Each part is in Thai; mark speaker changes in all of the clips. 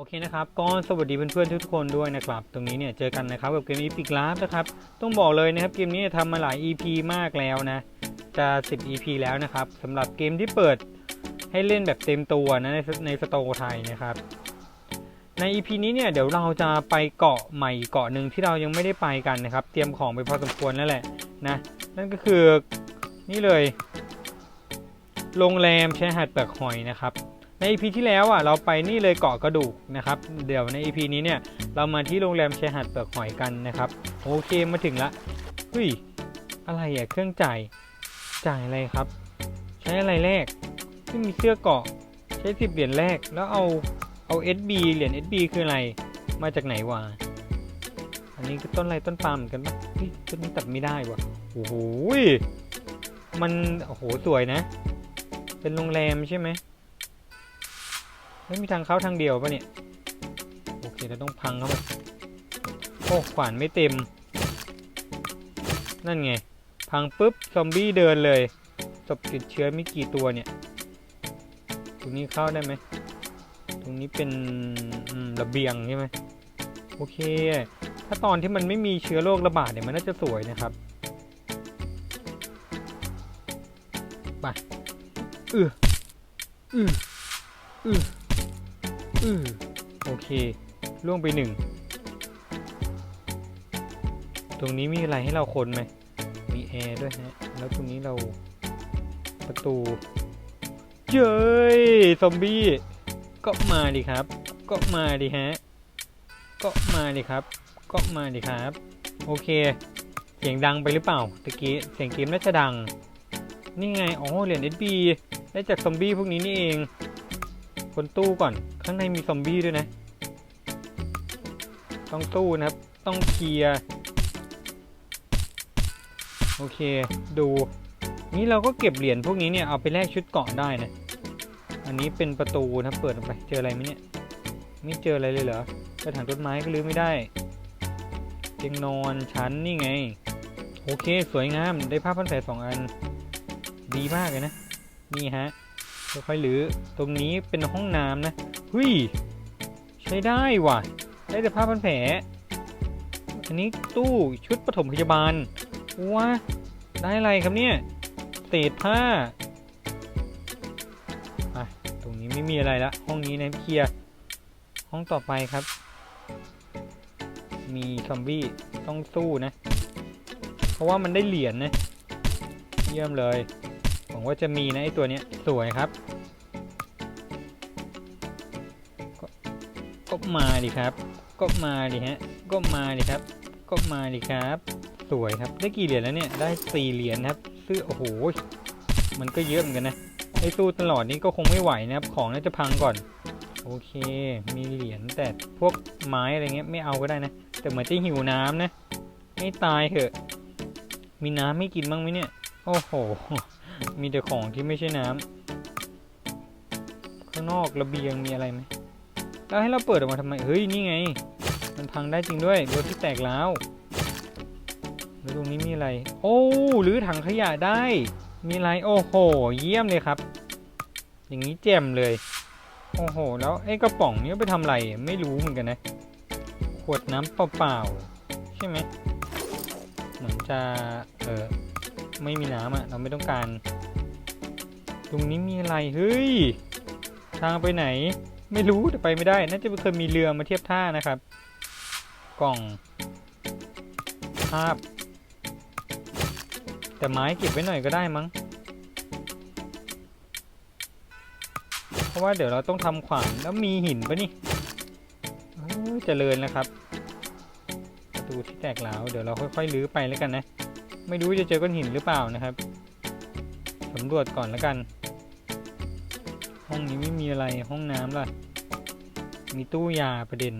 Speaker 1: โอเคนะครับก็สวัสดีเพื่อนๆทุกคนด้วยนะครับ ตรงนี้เนี่ยเจอกันนะครับกับเกม Epic l a b นะครับ ต้องบอกเลยนะครับเกมนี้เนี่ยทำมาหลาย EP มากแล้วนะ จะ 10 EP แล้วนะครับสำหรับเกมที่เปิดให้เล่นแบบเต็มตัวนะในในสโตร์ไทยนะครับ ใน EP นี้เนี่ยเดี๋ยวเราจะไปเกาะใหม่เกาะหนึ่งที่เรายังไม่ได้ไปกันนะครับ เตรียมของไปพอสมควรแล้วแหละนะนั่นก็คือนี่เลยโรงแรมชายหาดเปลือกหอยนะครับ ใน EP ที่แล้วอะเราไปนี่เลยเกาะกระดูกนะครับ เดี๋ยวใน EP นี้เนี่ยเรามาที่โรงแรมชายหาดเปลือกหอยกันนะครับ โอเคมาถึงละเฮ้ยอะไรอะเครื่องจ่ายจ่ายอะไรครับ ใช้อะไรแรกไม่มีเสื้อเกาะใช้สิบเหรียญแรกแล้วเอาเอา SB เหรียญ SB คืออะไรมาจากไหนวะอันนี้คือต้นอะไรต้นปาล์มเหมือนกันปะเฮ้ยต้นนี้ตัดไม่ได้วะโอ้โหมันโอ้โหสวยนะ เป็นโรงแรมใช่ไหม ไม่มีทางเข้าทางเดียวปะเนี่ย โอเคเราต้องพังเข้าไปโอ้ขวานไม่เต็ม นั่นไง พังปุ๊บ ซอมบี้เดินเลยศพติดเชื้อมีกี่ตัวเนี่ย ตรงนี้เข้าได้ไหม ตรงนี้เป็นระเบียงใช่ไหมโอเค ถ้าตอนที่มันไม่มีเชื้อโรคระบาดเนี่ยมันน่าจะสวยนะครับไปอืออืออือ อือโอเค ล่วงไปหนึ่ง ตรงนี้มีอะไรให้เราคนไหม มีแอร์ด้วยฮะ แล้วตรงนี้เราประตู เย้ยซอมบี้ ก็มาดิครับ ก็มาดิฮะ ก็มาดิครับ ก็มาดิครับ โอเค เสียงดังไปหรือเปล่าตะกี้ เสียงเกมน่าจะดัง นี่ไง อ๋อ เหรียญ SB ได้จากซอมบี้พวกนี้นี่เอง คนตู้ก่อน ข้างในมีซอมบี้ด้วยนะ ต้องตู้นะครับ ต้องเคลียร์ โอเค ดู นี้เราก็เก็บเหรียญพวกนี้เนี่ย เอาไปแลกชุดเกาะได้นะ อันนี้เป็นประตูนะ เปิดออกไป เจออะไรไหมเนี่ย ไม่เจออะไรเลยเหรอกระถางต้นไม้ก็ลื้อไม่ได้ เตียงนอนชั้นนี่ไง โอเค สวยงาม ได้ผ้าพันแผลสองอัน ดีมากเลยนะ นี่ฮะค่อยๆหรือ ตรงนี้เป็นห้องน้ำนะ เฮ้ยใช้ได้ว่ะ ได้แต่ผ้าพันแผล อันนี้ตู้ชุดปฐมพยาบาลว้าได้อะไรครับเนี่ยเศษผ้าอะตรงนี้ไม่มีอะไรละห้องนี้นะเคลียร์ห้องต่อไปครับ มีซอมบี้ต้องสู้นะ เพราะว่ามันได้เหรียญนะ เยี่ยมเลยหวังว่าจะมีนะไอตัวเนี้ยสวยครับ มาดิครับ ก็มาดิฮะ ก็มาดิครับ ก็มาดิครับ สวยครับ ได้กี่เหรียญแล้วเนี่ย ได้สี่เหรียญครับ ซื้อโอ้โห มันก็เยอะเหมือนกันนะ ไอ้สู้ตลอดนี้ก็คงไม่ไหวนะครับ ของน่าจะพังก่อน โอเค มีเหรียญแต่พวกไม้อะไรเงี้ยไม่เอาก็ได้นะ แต่เหมือนจะหิวน้ำนะ ไม่ตายเหอะ มีน้ำไม่กินบ้างไหมเนี่ย โอ้โห มีแต่ของที่ไม่ใช่น้ำข้างนอกระเบียงมีอะไรไหม แล้วให้เราเปิดออกมาทำไม เฮ้ย นี่ไง มันพังได้จริงด้วยรถที่แตกแล้วแล้วตรงนี้มีอะไร โอ้หรือถังขยะได้ มีอะไร โอ้โห เยี่ยมเลยครับ อย่างนี้แจ่มเลย โอ้โห แล้วไอ้กระป๋องนี้ไปทำอะไร ไม่รู้เหมือนกันนะ ขวดน้ำเปล่าๆ ใช่ไหม เหมือนจะ เออ ไม่มีน้ำอะเราไม่ต้องการ ตรงนี้มีอะไร เฮ้ย ทางไปไหน ไม่รู้แต่ไปไม่ได้ น่าจะเคยมีเรือมาเทียบท่านะครับ กล่อง ภาพ แต่ไม้เก็บไว้หน่อยก็ได้มั้ง เพราะว่าเดี๋ยวเราต้องทำขวานแล้วมีหินปะนี่เอ้ยเจริญนะครับ ประตูที่แตกแล้วเดี๋ยวเราค่อยๆลื้อไปแล้วกันนะ ไม่รู้จะเจอก้อนหินหรือเปล่านะครับสำรวจก่อนแล้วกัน ห้องนี้ไม่มีอะไรห้องน้ำล่ะ มีตู้ยาประเด็น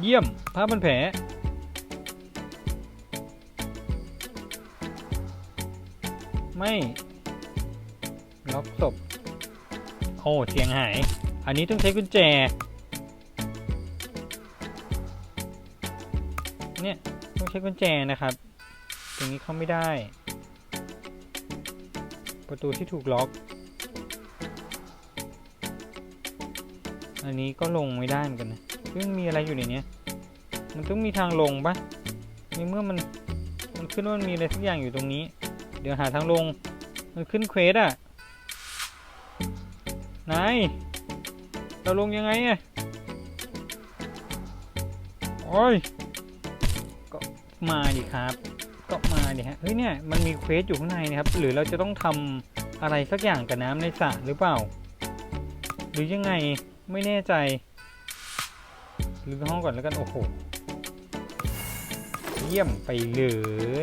Speaker 1: เยี่ยมผ้าพันแผลไม่ล็อกศพโอ้เสียงหาย อันนี้ต้องใช้กุญแจ เนี่ย ต้องใช้กุญแจนะครับ ตรงนี้เข้าไม่ได้ ประตูที่ถูกล็อก อันนี้ก็ลงไม่ได้เหมือนกันนะเฮ้ยมันมีอะไรอยู่ในนี้มันต้องมีทางลงปะในเมื่อมันมันขึ้นว่ามันมีอะไรสักอย่างอยู่ตรงนี้ เดี๋ยวหาทางลง มันขึ้นเควสอะนายเราลงยังไงอะโอ้ยก็มาดิครับ ก็มาดิฮะ เฮ้ยเนี่ยมันมีเควสอยู่ข้างในนะครับ หรือเราจะต้องทำอะไรสักอย่างกับน้ำในสระหรือเปล่า หรือยังไง ไม่แน่ใจหรือห้องก่อนแล้วกัน โอ้โห เยี่ยมไปเล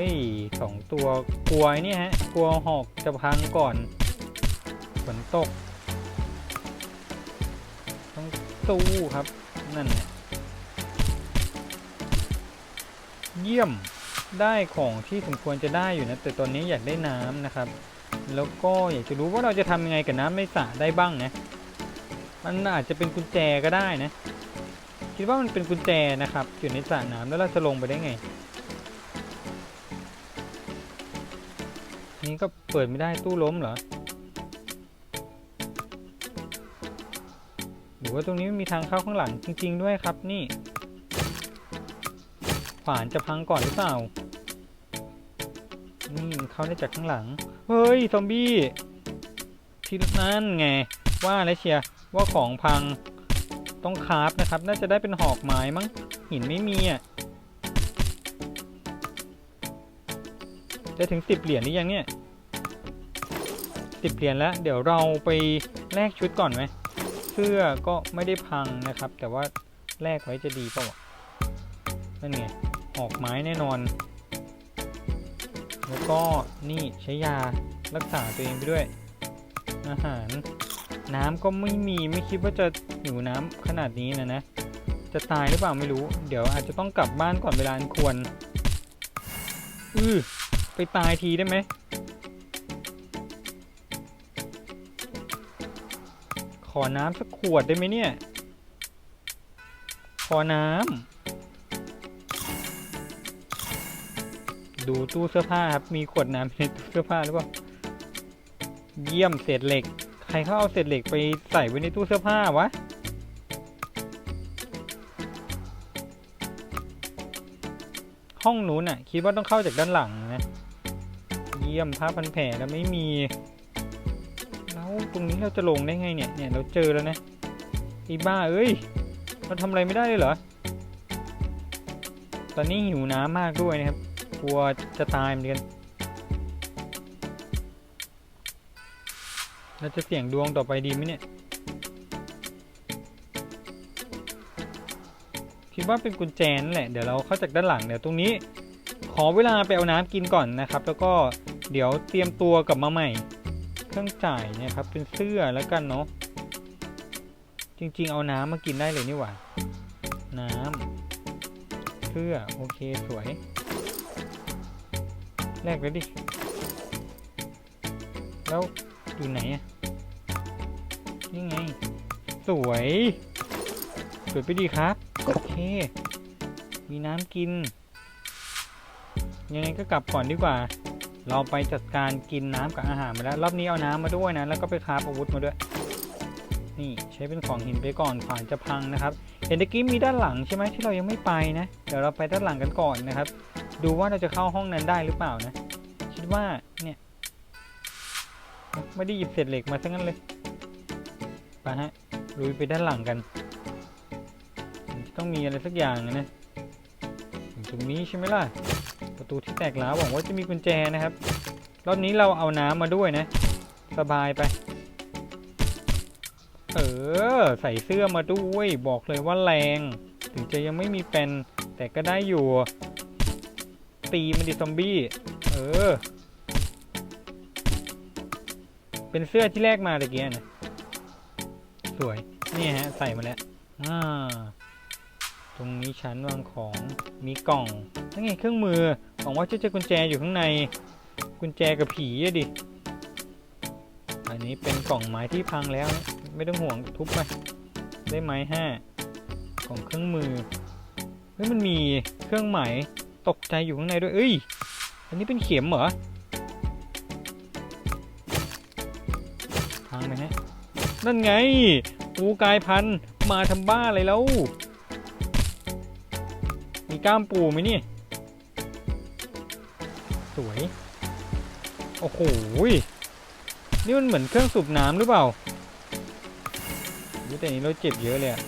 Speaker 1: ยสองตัวกลัวนี่ฮะ กลัวหอกจะพังก่อนฝนตก ต้องสู้ครับ นั่น เยี่ยมได้ของที่สมควรจะได้อยู่นะ แต่ตอนนี้อยากได้น้ำนะครับ แล้วก็อยากจะรู้ว่าเราจะทำยังไงกับน้ำในสระได้บ้างนะ มันอาจจะเป็นกุญแจก็ได้นะ คิดว่ามันเป็นกุญแจนะครับ อยู่ในสระน้ำแล้วเราจะลงไปได้ไง นี่ก็เปิดไม่ได้ตู้ล้มเหรอ หรือว่าตรงนี้มันมีทางเข้าข้างหลังจริง ๆ ด้วยครับนี่ ขวานจะพังก่อนหรือเปล่า นี่เข้าได้จากข้างหลัง เฮ้ย ซอมบี้ที่นั่นไง ว่าแล้วเชียร์ ว่าของพังต้องคราฟนะครับ น่าจะได้เป็นหอกไม้มั้งหินไม่มีอะได้ถึงสิบเหรียญหรือยังเนี่ยสิบเหรียญแล้ว เดี๋ยวเราไปแลกชุดก่อนไหมเสื้อก็ไม่ได้พังนะครับ แต่ว่าแลกไว้จะดีเปล่านั่นไงออกไม้แน่นอน แล้วก็นี่ใช้ยารักษาตัวเองไปด้วย อาหาร น้ำก็ไม่มีไม่คิดว่าจะหิวน้ำขนาดนี้นะนะ จะตายหรือเปล่าไม่รู้ เดี๋ยวอาจจะต้องกลับบ้านก่อนเวลาอันควร อือไปตายทีได้ไหม ขอน้ำสักขวดได้ไหมเนี่ย ขอน้ำ ดูตู้เสื้อผ้าครับ มีขวดน้ำในตู้เสื้อผ้าหรือเปล่า เยี่ยมเศษเหล็ก รเขาเอาเศษเหล็กไปใส่ไว้ในตู้เสื้อผ้าวะ ห้องนู้นน่ะ คิดว่าต้องเข้าจากด้านหลังนะ เยี่ยมผ้าพันแผลแล้วไม่มี แล้วตรงนี้เราจะลงได้ไงเนี่ย เนี่ยเราเจอแล้วนะอีบ้าเอ้ย เราทำอะไรไม่ได้เลยเหรอ ตอนนี้หิวน้ำมากด้วยนะครับ กลัวจะตายเหมือนกัน เราจะเสี่ยงดวงต่อไปดีไหมเนี่ย คิดว่าเป็นกุญแจนั่นแหละ เดี๋ยวเราเข้าจากด้านหลังเดี๋ยวตรงนี้ ขอเวลาไปเอาน้ำกินก่อนนะครับ แล้วก็เดี๋ยวเตรียมตัวกลับมาใหม่ เครื่องจ่ายเนี่ยครับเป็นเสื้อแล้วกันเนาะ จริง ๆ เอาน้ำมากินได้เลยนี่หว่า น้ำเสื้อโอเคสวย แลกเลยดิ แล้ว อยู่ไหนอะนี่ไง สวย สวยไปดีครับ โอเค มีน้ำกิน ยังไงก็กลับก่อนดีกว่า เราไปจัดการกินน้ำกับอาหารมาแล้ว รอบนี้เอาน้ำมาด้วยนะ แล้วก็ไปคราฟอาวุธมาด้วย นี่ใช้เป็นของหินไปก่อนขวานจะพังนะครับ เห็นตะกี้มีด้านหลังใช่ไหมที่เรายังไม่ไปนะ เดี๋ยวเราไปด้านหลังกันก่อนนะครับ ดูว่าเราจะเข้าห้องนั้นได้หรือเปล่านะ คิดว่าเนี่ย ไม่ได้หยิบเศษเหล็กมาซะงั้นเลยไปฮะลุยไปด้านหลังกัน ต้องมีอะไรสักอย่างนะตรงนี้ใช่ไหมล่ะ ประตูที่แตกร้าวหวังว่าจะมีกุญแจนะครับ รอบนี้เราเอาน้ำมาด้วยนะ สบายไป เออ ใส่เสื้อมาด้วย บอกเลยว่าแรง ถึงจะยังไม่มีเป็นแต่ก็ได้อยู่ ตีมันดิซอมบี้ เออ เป็นเสื้อที่แรกมาตะเกียนะสวย นี่ฮะ ใส่มาแล้วอ่าตรงนี้ชั้นวางของมีกล่องนั่นไงเครื่องมือหวังว่าจะเจอกุญแจอยู่ข้างใน กุญแจกับผีอะดิ อันนี้เป็นกล่องไม้ที่พังแล้ว ไม่ต้องห่วงทุบไปได้ไม้ห้ากล่องเครื่องมือเฮ้ยมันมีเครื่องหมายตกใจอยู่ข้างในด้วย เอ้ย อันนี้เป็นเข็มเหรอ พังไหมฮะนั่นไงปูกลายพันธุ์มาทำบ้าอะไรแล้ว มีกล้ามปูไหมนี่สวย โอ้โหนี่มันเหมือนเครื่องสูบน้ำหรือเปล่าแต่นี้เราเจ็บเยอะเลยอะ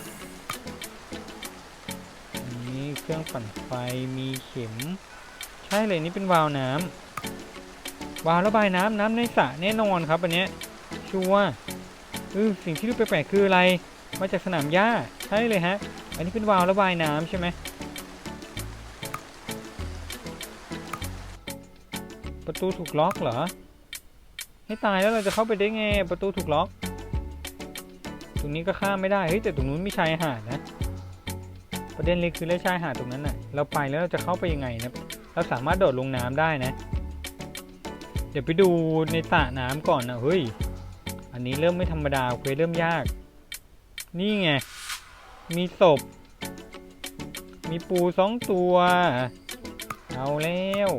Speaker 1: นี่เครื่องปั่นไฟมีเข็ม ใช่เลยนี่เป็นวาล์วน้ำวาล์วระบายน้ำน้ำในสระแน่นอนครับอันเนี้ย ชัวร์เออสิ่งที่ดูแปลกๆคืออะไร มาจากสนามหญ้า ใช่เลยฮะ อันนี้เป็นวาล์วระบายน้ำใช่ไหมประตูถูกล็อกเหรอ ให้ตายแล้วเราจะเข้าไปได้ไง ประตูถูกล็อก ตรงนี้ก็ข้ามไม่ได้ เฮ้ยแต่ตรงนู้นมีชายหาดนะ ประเด็นเลยคือเรื่องชายหาดตรงนั้นน่ะ เราไปแล้วเราจะเข้าไปยังไงนะเราสามารถโดดลงน้ำได้นะ เดี๋ยวไปดูในสระน้ำก่อนนะเฮ้ย อันนี้เริ่มไม่ธรรมดาเควสเริ่มยาก นี่ไง มีศพ มีปูสองตัว เอาแล้ว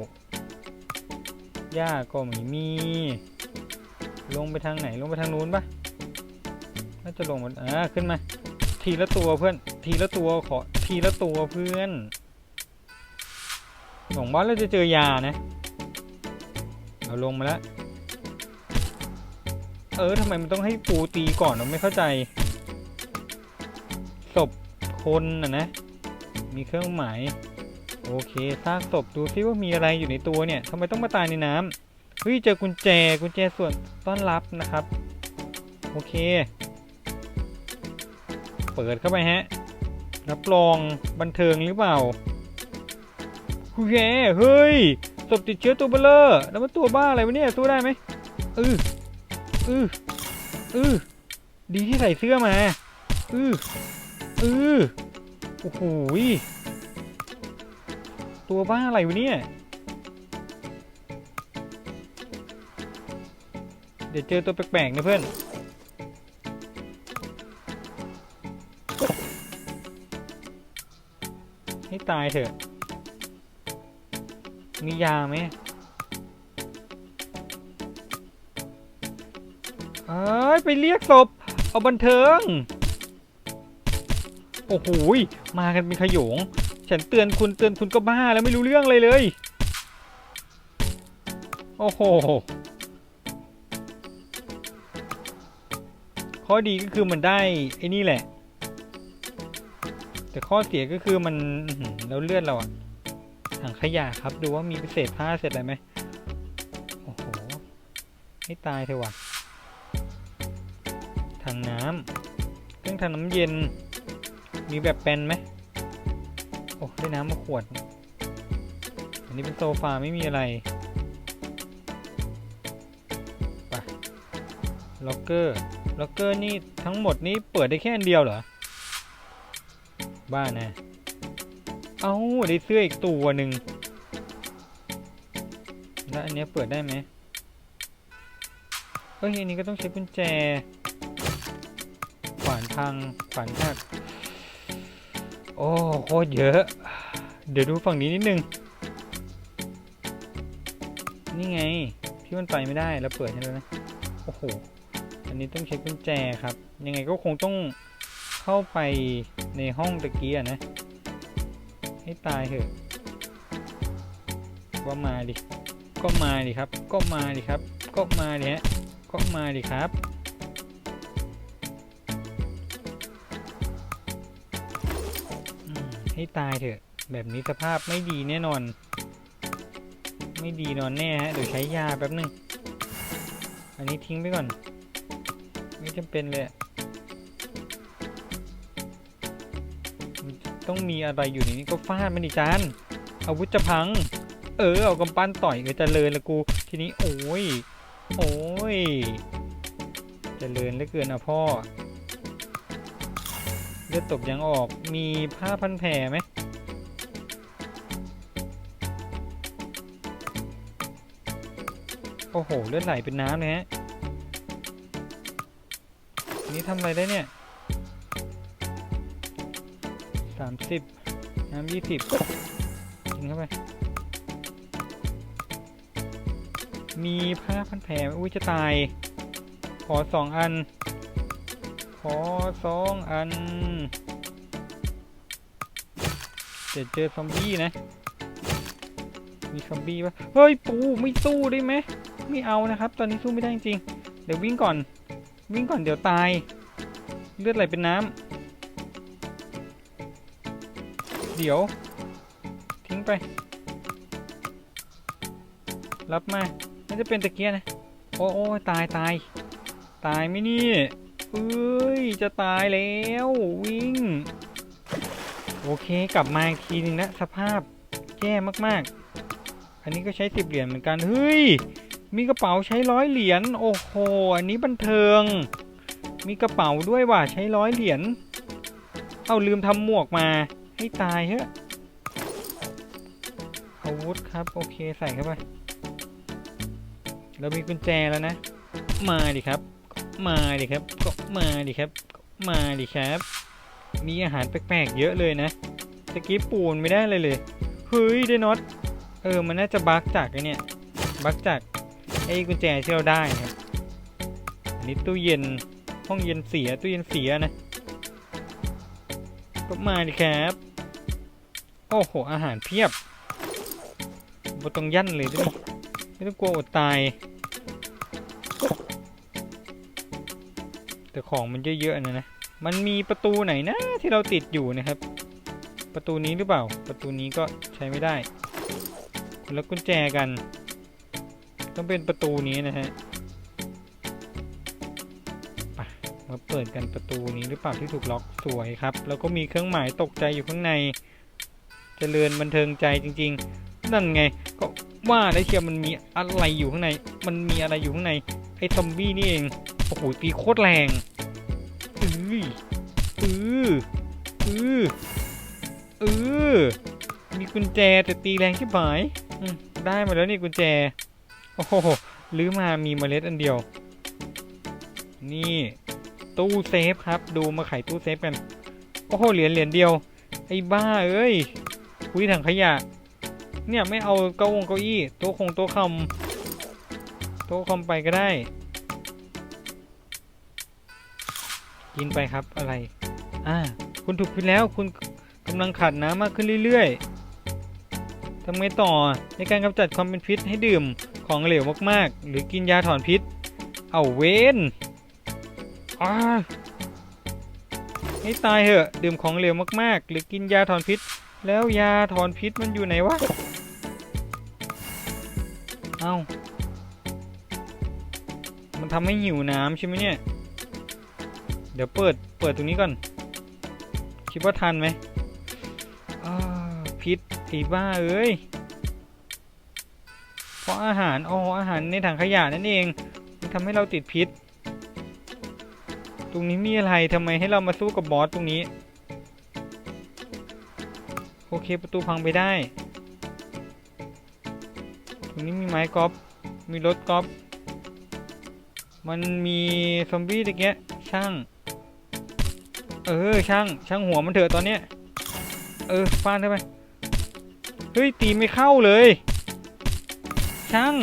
Speaker 1: หญ้าก็ไม่มี ลงไปทางไหน ลงไปทางนู้นปะน่าจะลงมาอ่าขึ้นมา ทีละตัวเพื่อน ทีละตัวขอ ทีละตัวเพื่อนหวังว่าเราจะเจอยานะ เราลงมาแล้ว เออทำไมมันต้องให้ปูตีก่อนเราไม่เข้าใจศพคนนะนะ มีเครื่องหมาย โอเคซากศพดูซิว่ามีอะไรอยู่ในตัวเนี่ยทำไมต้องมาตายในน้ำเฮ้ยเจอกุญแจกุญแจส่วนต้อนรับนะครับ โอเค เปิดเข้าไปฮะ รับรองบันเทิงหรือเปล่าโอเคเฮ้ยศพติดเชื้อตัวเบลเลอร์แล้วมันตัวบ้าอะไรวะเนี่ยสู้ได้ไหมอือ อืออือดีที่ใส่เสื้อมาอืออือโอ้โหยตัวบ้าอะไรวะเนี่ย เดี๋ยวเจอตัวแปลกๆนะเพื่อนให้ตายเถอะ มียาไหม อ้ยไปเรียกศพเอาบันเทิง โอ้โหมากันเป็นขยง ฉันเตือนคุณเตือนคุณก็บ้าแล้วไม่รู้เรื่องเลยเลย โอ้โห ข้อดีก็คือมันได้ไอ้นี่แหละ แต่ข้อเสียก็คือมันแล้วเลือดเราอะถังขยะครับดูว่ามีเศษผ้าเศษอะไรไหมโอ้โหให้ตายเถอะว่ะ ถังน้ำเครื่องทำน้ำเย็น มีแบบเป็นไหมโอ้ได้น้ำมาขวด อันนี้เป็นโซฟาไม่มีอะไรไปล็อกเกอร์ ล็อกเกอร์นี่ทั้งหมดนี้เปิดได้แค่อันเดียวเหรอ บ้านะ เอ้าได้เสื้ออีกตัวหนึ่ง แล้วอันนี้เปิดได้ไหมเฮ้ยอันนี้ก็ต้องใช้กุญแจ ขวานพังขวานหักโอ้โคตรเยอะ เดี๋ยวดูฝั่งนี้นิดนึง นี่ไงที่มันไปไม่ได้แล้วเปิดให้แล้วนะ โอ้โห อันนี้ต้องใช้กุญแจครับ ยังไงก็คงต้องเข้าไปในห้องตะกี้นะ ให้ตายเถอะว่ามาดิ ก็มาดิครับ ก็มาดิครับ ก็มาดิฮะ ก็มาดิครับ ให้ตายเถอะ แบบนี้สภาพไม่ดีแน่นอน ไม่ดีนอนแน่ฮะเดี๋ยวใช้ยาแป๊บนึง อันนี้ทิ้งไปก่อน ไม่จำเป็นเลยต้องมีอะไรอยู่ในนี้ก็ฟาดมันดิจานอาวุธจะพัง เออเอากำปั้นต่อยก็เจะเลินละกู ทีนี้โอ้ย โอ้ยเจะเลินเหลือเกินอะพ่อ เลือดตกยังออกมีผ้าพันแผลไหมโอ้โห เลือดไหลเป็นน้ำเลยฮะ นี่ทำอะไรได้เนี่ยสามสิบน้ำยี่สิบกินเข้าไป มีผ้าพันแผลอุ้ยจะตาย ขอสองอัน ขอสองอันเดี๋ยวเจอซอมบี้นะ มีซอมบี้ปะเฮ้ยปูไม่สู้ได้ไหมไม่เอานะครับ ตอนนี้สู้ไม่ได้จริงเดี๋ยววิ่งก่อน วิ่งก่อนเดี๋ยวตาย เลือดไหลเป็นน้ำเดี๋ยว ทิ้งไป รับมาน่าจะเป็นตะเกียนะ โอ้โอ้ตายตาย ตายไหมนี่ เอ้ย จะตายแล้ววิ่ง โอเคกลับมาอีกทีหนึ่งนะ สภาพแย่มากๆ อันนี้ก็ใช้สิบเหรียญเหมือนกัน เฮ้ย มีกระเป๋าใช้ร้อยเหรียญโอ้โห อันนี้บันเทิง มีกระเป๋าด้วยว่ะใช้ร้อยเหรียญเอาลืมทำหมวกมาให้ตายเฮ้ยอาวุธครับ โอเคใส่เข้าไปเรามีกุญแจแล้วนะ มาดิครับ มาดิครับ ก็มาดิครับก็มาดิครับ มีอาหารแปลกๆเยอะเลยนะตะกี้ปูนไม่ได้เลยเลยเฮ้ยได้น็อตเออมันน่าจะบั๊กจากไอเนี่ยบั๊กจากไอ้กุญแจที่เราได้นะอันนี้ตู้เย็นห้องเย็นเสียตู้เย็นเสียนะก็มาดิครับโอ้โห อาหารเพียบบ่ต้องยั่นเลยด้วยไม่ต้องกลัวอดตาย แต่ของมันเยอะๆนะนะ มันมีประตูไหนนะที่เราติดอยู่นะครับ ประตูนี้หรือเปล่า ประตูนี้ก็ใช้ไม่ได้คนละกุญแจกัน ต้องเป็นประตูนี้นะฮะมาเปิดกันประตูนี้หรือเปล่าที่ถูกล็อกสวยครับ แล้วก็มีเครื่องหมายตกใจอยู่ข้างในเจริญบันเทิงใจจริง ๆ นั่นไงก็ว่าได้เชียวมันมีอะไรอยู่ข้างใน มันมีอะไรอยู่ข้างในไอ้ซอมบี้นี่เอง โอ้โหตีโคตรแรงอืออืออืออือมีกุญแจแต่ตีแรงที่หายได้มาแล้วนี่กุญแจ โอ้โหลื้อมามีเมล็ดอันเดียว นี่ตู้เซฟครับ ดูมาไขตู้เซฟกัน โอ้โหเหรียญเหรียญเดียว ไอ้บ้าเอ้ยคุยถังขยะ เนี่ยไม่เอาเก้าองเก้าอี้โต๊ะคงโต๊ะคำโต๊ะคอมไปก็ได้ กินไปครับอะไร อ่า คุณถูกพิษแล้วคุณกำลังขาดน้ำมากขึ้นเรื่อยๆทำไงต่อในการกำจัดความเป็นพิษให้ดื่มของเหลวมากๆ หรือกินยาถอนพิษ เอาเวนอ่าให้ตายเหอะ ดื่มของเหลวมากๆ หรือกินยาถอนพิษ แล้วยาถอนพิษมันอยู่ไหนวะ เอ้ามันทำให้หิวน้ำใช่ไหมเนี่ย ดี๋ยวเปิดเปิดตรงนี้ก่อน คิดว่าทันไหมพิษไอ้บ้าเอ้ย เพราะอาหารอ๋ออาหารในถังขยะนั่นเองมันทำให้เราติดพิษ ตรงนี้มีอะไรทำไมให้เรามาสู้กับบอสตรงนี้ โอเคประตูพังไปได้ ตรงนี้มีไม้กอล์ฟมีรถกอล์ฟมันมีซอมบี้ตะเกียช่าง เออช่างช่างหัวมันเถอะตอนเนี้ยเออฟาดได้ไหมเฮ้ยตีไม่เข้าเลย ช่าง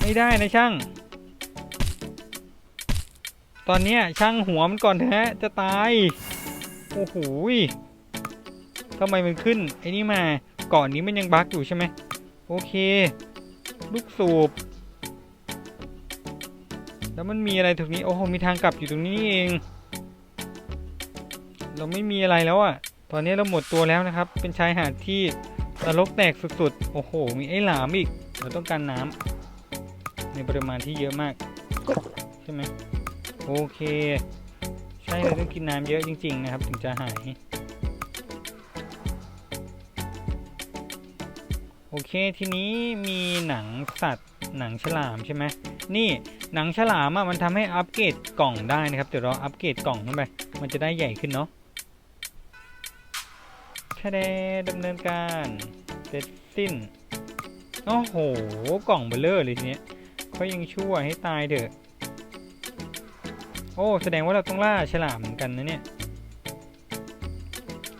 Speaker 1: ไม่ได้นะช่าง ตอนเนี้ยช่างหัวมันก่อนเถอะฮะจะตายโอ้โหทำไมมันขึ้นไอ้นี่มาก่อนนี้มันยังบั๊กอยู่ใช่ไหมโอเค ลูกสูบ แล้วมันมีอะไรตรงนี้ โอ้โห มีทางกลับอยู่ตรงนี้เอง เราไม่มีอะไรแล้วอะ่ะ ตอนนี้เราหมดตัวแล้วนะครับ เป็นชายหาดที่ตลกแตกสุดๆ โอ้โห มีไอ้หลามอีก เราต้องการน้ำในปริมาณที่เยอะมาก ใช่ไหมโอเค ใช่เราต้องกินน้ำเยอะจริง ๆ นะครับ ถึงจะหาย โอเค ทีนี้มีหนังสัตว์ หนังฉลามใช่ไหมนี่หนังฉลามอะมันทำให้อัปเกรดกล่องได้นะครับเดี๋ยวเราอัปเกรดกล่องขึ้นไปมันจะได้ใหญ่ขึ้นเนาะแค่ได้ดำเนินการเสร็จสิ้นโอ้โหกล่องเบลเลอร์เลยทีเนี้ยเขายังชั่วให้ตายเถอะ โอ้แสดงว่าเราต้องล่าฉลามเหมือนกันนะเนี่ย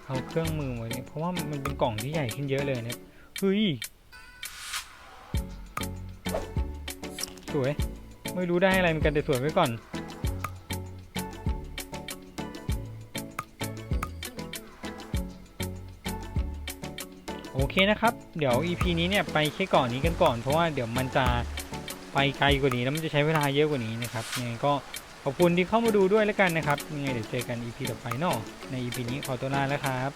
Speaker 1: เอาเครื่องมือมาเนี่ยเพราะว่ามันเป็นกล่องที่ใหญ่ขึ้นเยอะเลยเนี่ยเฮ้ย สวย ไม่รู้ได้อะไรเหมือนกันแต่สวยไว้ก่อน โอเคนะครับ เดี๋ยว EP นี้เนี่ยไปแค่ก่อนนี้กันก่อน เพราะว่าเดี๋ยวมันจะไปไกลกว่านี้แล้วมันจะใช้เวลาเยอะกว่านี้นะครับยังไงก็ขอบคุณที่เข้ามาดูด้วยแล้วกันนะครับยังไงเดี๋ยวเจอกัน EP ต่อไปเนาะใน EP นี้ขอตัวลาแล้วครับ